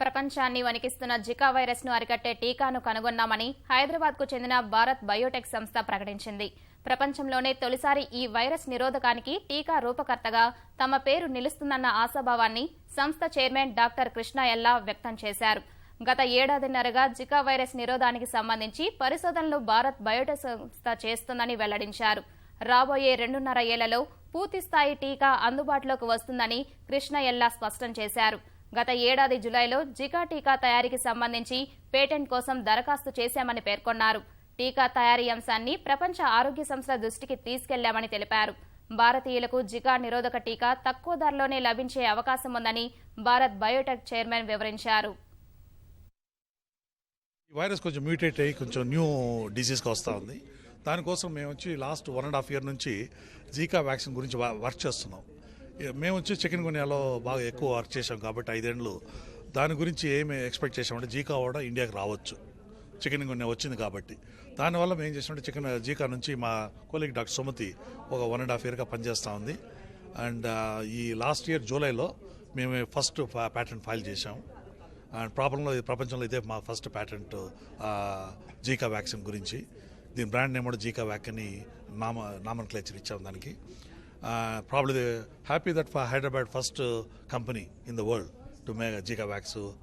ప్రపంచాన్ని వణికిస్తున్న జికా వైరస్ను అరికట్టే టీకాను కనుగొన్నామని హైదరాబాద్కు చెందిన భారత్ బయోటెక్ సంస్థ ప్రకటించింది. ప్రపంచంలోనే తొలిసారి ఈ వైరస్ నిరోధకానికి టీకా రూపకర్తగా తమ పేరు నిలుస్తుందన్న ఆశాభావాన్ని సంస్థ చైర్మన్ డాక్టర్ కృష్ణ ఎల్లా వ్యక్తం చేశారు. గత ఏడాదిన్నరగా జికా వైరస్ నిరోధానికి సంబంధించి పరిశోధనలు భారత్ బయోటెక్ సంస్థ చేస్తుందని వెల్లడించారు. రాబోయే రెండున్నర ఏళ్ళలో పూర్తిస్థాయి టీకా అందుబాటులోకి వస్తుందని కృష్ణ ఎల్లా స్పష్టం చేశారు. గత ఏడాది జులైలో జికా టీకా తయారీకి సంబంధించి పేటెంట్ కోసం దరఖాస్తు చేశామని పేర్కొన్నారు. టీకా తయారీ అంశాన్ని ప్రపంచ ఆరోగ్య సంస్థ దృష్టికి తీసుకెళ్ళామని తెలిపారు. భారతీయులకు జికా నిరోధక టీకా తక్కువ ధరలోనే లభించే అవకాశం ఉందని భారత్ బయోటెక్ చైర్మన్ వివరించారు. వైరస్ కొంచెం మ్యూటేట్ అయ్యి కొంచెం న్యూ డిసీజ్కి వస్తూ ఉంది. దానికోసం మేము వచ్చి last one and half year నుంచి జీకా వ్యాక్సిన్ గురించి వర్క్ చేస్తున్నాం. మేము వచ్చి చికెన్ గునియాలో బాగా ఎక్కువ వర్క్ చేసాం కాబట్టి ఐదేళ్ళు దాని గురించి ఏమి ఎక్స్పెక్ట్ చేసామంటే జీకా కూడా ఇండియాకి రావచ్చు. చికెన్ గునియా వచ్చింది కాబట్టి. దానివల్ల మేము ఏం చేసామంటే చికెన్ జీకా నుంచి మా కొలీగ్ డాక్టర్ సుమతి ఒక వన్ అండ్ హాఫ్ ఇయర్గా పనిచేస్తూ ఉంది. అండ్ ఈ లాస్ట్ ఇయర్ జూలైలో మేము ఫస్ట్ ప్యాటర్న్ ఫైల్ చేసాం అండ్ ప్రాబ్లంలో ప్రపంచంలో ఇదే మా ఫస్ట్ ప్యాటెంట్ జీకా వ్యాక్సిన్ గురించి. దీని బ్రాండ్ నేమ్ కూడా జీకా వ్యాక్ అని నామ నామన్ క్లేచర్ ఇచ్చాం దానికి. uh, probably happy that for Hyderabad first uh, company in the world to make a uh, Jika Waxu